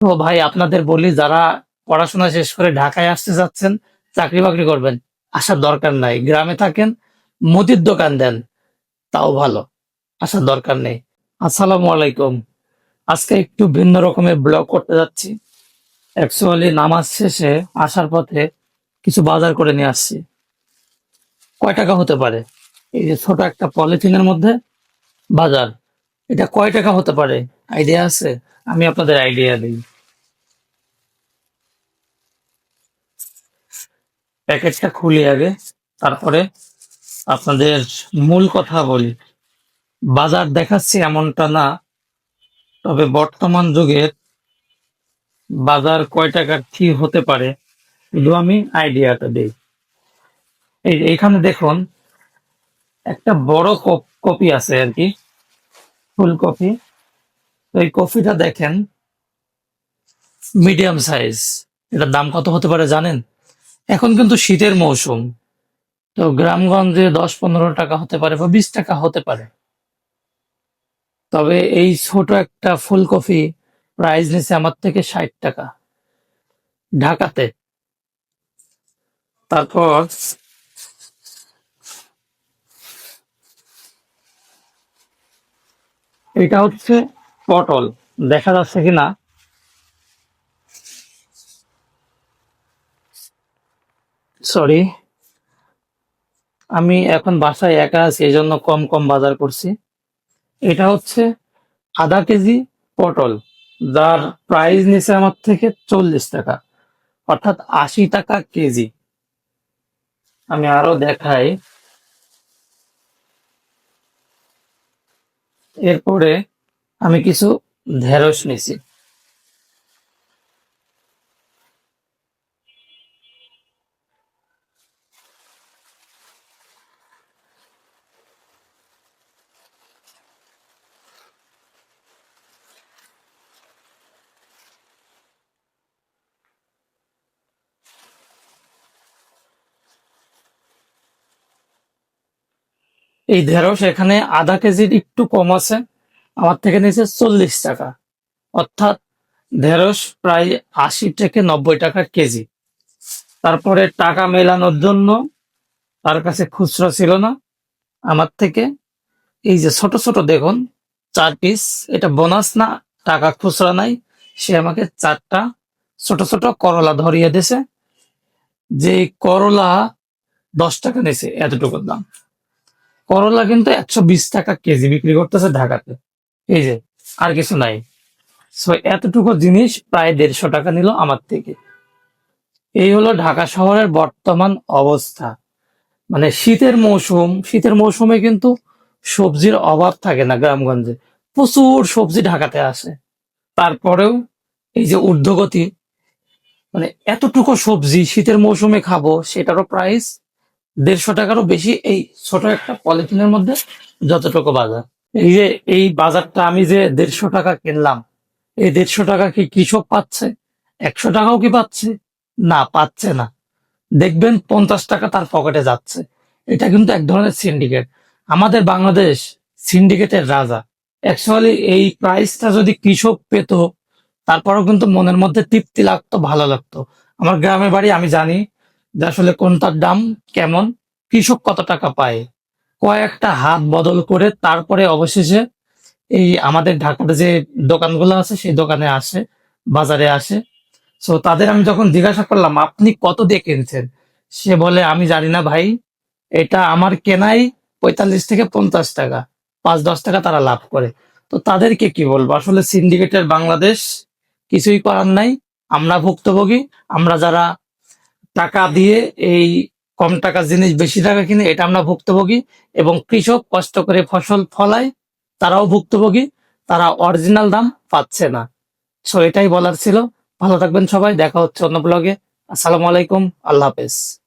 তো ভাই আপনাদের বলি, যারা পড়াশোনা শেষ করে ঢাকায় আসতে যাচ্ছেন, চাকরি বাকরি করবেন, আসার দরকার নাই। গ্রামে থাকেন, মুদির দোকান দেন, তাও ভালো, আসার দরকার নেই। আসসালামু আলাইকুম। আজকে একটু ভিন্ন রকমের ব্লগ করতে যাচ্ছি। অ্যাকচুয়ালি নামাজ শেষে আসার পথে কিছু বাজার করে নিয়ে আসছি। কয় টাকা হতে পারে? এই যে ছোট একটা পলিথিনের মধ্যে বাজার। এটা কয় টাকা হতে পারে? আইডিয়া আছে? আমি আপনাদের আইডিয়া দিই। প্যাকেটটা খুলি আগে, তারপরে আপনাদের মূল কথা বলি। বাজার দেখাচ্ছি এমনটা না, তবে বর্তমান যুগের বাজার কয় টাকার কি হতে পারে, শুধু আমি আইডিয়াটা দিই। এই যে এইখানে দেখুন, একটা বড় কপি আছে আর কি, ফুল কপি। তো এই কফিটা দেখেন, মিডিয়াম সাইজ। এটার দাম কত হতে পারে জানেন? এখন কিন্তু শীতের মৌসুম। তো গ্রামগঞ্জে দশ পনেরো টাকা হতে পারে বা বিশ টাকা হতে পারে। তবে এই ছোট একটা ফুলকপি প্রাইস নিচ্ছে আমার থেকে ষাট টাকা। ঢাকাতে। তারপর এটা হচ্ছে পটল। দেখা যাচ্ছে কিনা? সরি আমি এখন বাসায় একা আছি এই জন্য কম কম বাজার করছি। এটা হচ্ছে আধা কেজি পটল, যার প্রাইস নিছে আমার থেকে চল্লিশ টাকা, অর্থাৎ আশি টাকা কেজি। আমি আরও দেখাই। এরপরে আমি কিছু ঢেঁড়স নিছি। এই ঢেঁড়স এখানে আধা কেজির একটু কম আছে। আমার থেকে নিয়েছে চল্লিশ টাকা। অর্থাৎ ঢেঁড়স প্রায় আশি থেকে নব্বই টাকা কেজি। তারপরে টাকা মেলানোর জন্য তার কাছে খুচরো ছিল না। আমার থেকে এই যে ছোট ছোট দেখুন, চার পিস এটা বোনাস না, টাকা খুচরা নাই। সে আমাকে চারটা ছোট ছোট করলা ধরিয়ে দিছে যে করলা দশ টাকা নিছে এতটুকুর দাম। করলা কিন্তু একশো বিশ টাকা কেজি বিক্রি করতেছে ঢাকাতে। এই যে, আর কিছু নাই। সো এতটুকু জিনিস প্রায় দেড়শো টাকা নিল আমার থেকে। এই হলো ঢাকা শহরের বর্তমান অবস্থা। মানে শীতের মৌসুম, শীতের মৌসুমে কিন্তু সবজির অভাব থাকে না গ্রামগঞ্জে। প্রচুর সবজি ঢাকাতে আসে। তারপরেও এই যে ঊর্ধ্বগতি মানে এতটুকু সবজি শীতের মৌসুমে খাব, সেটারও প্রাইস দেড়শো টাকারও বেশি এই ছোট একটা পলিথিনের মধ্যে যতটুকু বাজার। এই যে, এই বাজারটা আমি যে দেড়শো টাকা কিনলাম, এই দেড়শো টাকা কি কৃষক পাচ্ছে? একশো টাকাও কি পাচ্ছে? না পাচ্ছে না। দেখবেন পঞ্চাশ টাকা তার পকেটে যাচ্ছে। এটা কিন্তু এক ধরনের সিন্ডিকেট আমাদের বাংলাদেশ সিন্ডিকেটের রাজা। অ্যাকচুয়ালি এই প্রাইসটা যদি কৃষক পেত, তারপরেও কিন্তু মনের মধ্যে তৃপ্তি লাগতো, ভালো লাগতো। আমার গ্রামের বাড়ি আমি জানি যে আসলে কোনটার দাম কেমন, কৃষক কত টাকা পায়, কয়েকটা হাত বদল করে তারপরে অবশেষে এই আমাদের ঢাকাতে যে দোকানগুলো আছে, সেই দোকানে আসে, বাজারে আসে। সো তাদের আমি যখন জিজ্ঞাসা করলাম, আপনি কত দিয়ে কিনছেন? সে বলে, আমি জানি না ভাই, এটা আমার কেনাই পঁয়তাল্লিশ থেকে পঞ্চাশ টাকা, পাঁচ দশ টাকা তারা লাভ করে। তো তাদেরকে কি বলব? আসলে সিন্ডিকেটের বাংলাদেশ কিছুই করার নাই, আমরা ভুক্তভোগী, আমরা যারা টাকা দিয়ে এই কম টাকার জিনিস বেশি টাকা কিনে এটা আমরা ভুক্তভোগী এবং কৃষক কষ্ট করে ফসল ফলায় তারাও ভুক্তভোগী, তারা অরিজিনাল দাম পাচ্ছে না। সো এটাই বলার ছিল। ভালো থাকবেন সবাই। দেখা হচ্ছে অন্য ব্লগে আসসালামু আলাইকুম। আল্লাহ হাফেজ।